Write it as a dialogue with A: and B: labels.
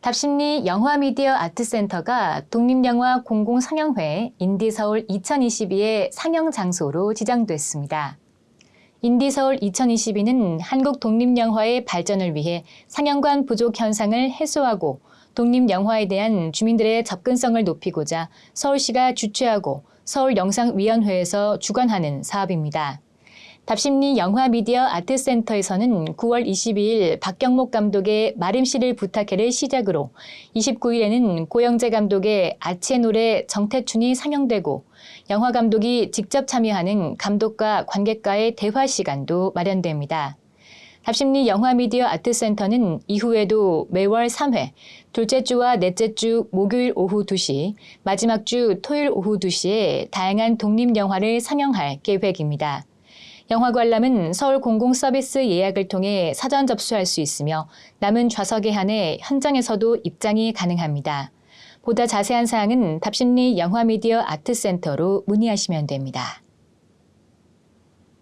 A: 답심리 영화미디어 아트센터가 독립영화 공공상영회 인디서울 2022의 상영 장소로 지정됐습니다. 인디서울 2022는 한국 독립영화의 발전을 위해 상영관 부족 현상을 해소하고 독립영화에 대한 주민들의 접근성을 높이고자 서울시가 주최하고 서울영상위원회에서 주관하는 사업입니다. 답심리 영화미디어 아트센터에서는 9월 22일 박경목 감독의 마름씨를 부탁해를 시작으로 29일에는 고영재 감독의 아치의 노래 정태춘이 상영되고 영화 감독이 직접 참여하는 감독과 관객과의 대화 시간도 마련됩니다. 답심리 영화미디어 아트센터는 이후에도 매월 3회, 둘째 주와 넷째 주 목요일 오후 2시, 마지막 주 토요일 오후 2시에 다양한 독립영화를 상영할 계획입니다. 영화 관람은 서울 공공서비스 예약을 통해 사전 접수할 수 있으며 남은 좌석에 한해 현장에서도 입장이 가능합니다. 보다 자세한 사항은 답심리 영화미디어 아트센터로 문의하시면 됩니다.